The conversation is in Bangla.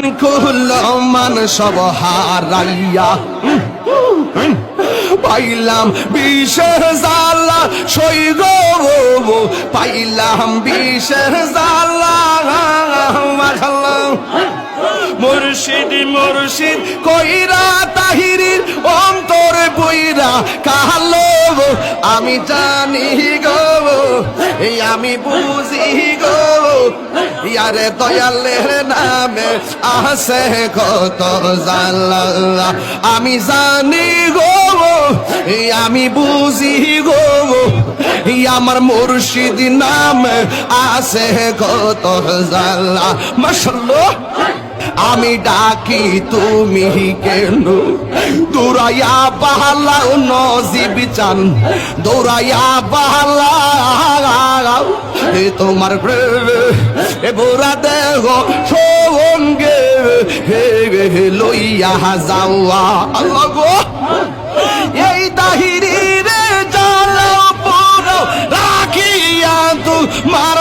মান কুল মান সব হারাইয়া। পাইলাম বিশের জালা সই গো পাইলাম বিশের জালা মুর্শিদ মুর্শিদ কইরা তাহিরির অন্তরে বইরা কালো আমি জানি গো এই আমি বুঝি গো ইয়ারে দয়ালের নামে আছে কত জালা আমি জানি গো, আমি বুঝি গো, আমার মুর্শিদ নামে আছে কত জালা মাশাল্লাহ আমি ডাকি তুমি কেন? দৌড়াইয়া বাহালাও নজিব চান দৌড়াইয়া বাহালা তোমার প্রেমে এ বোরা দেহ সঙ্গে হে লইয়া যাওয়া। আল্লাহ গো! এই তাহিরি রে জাল পোড়াও রাখিয়া তোমার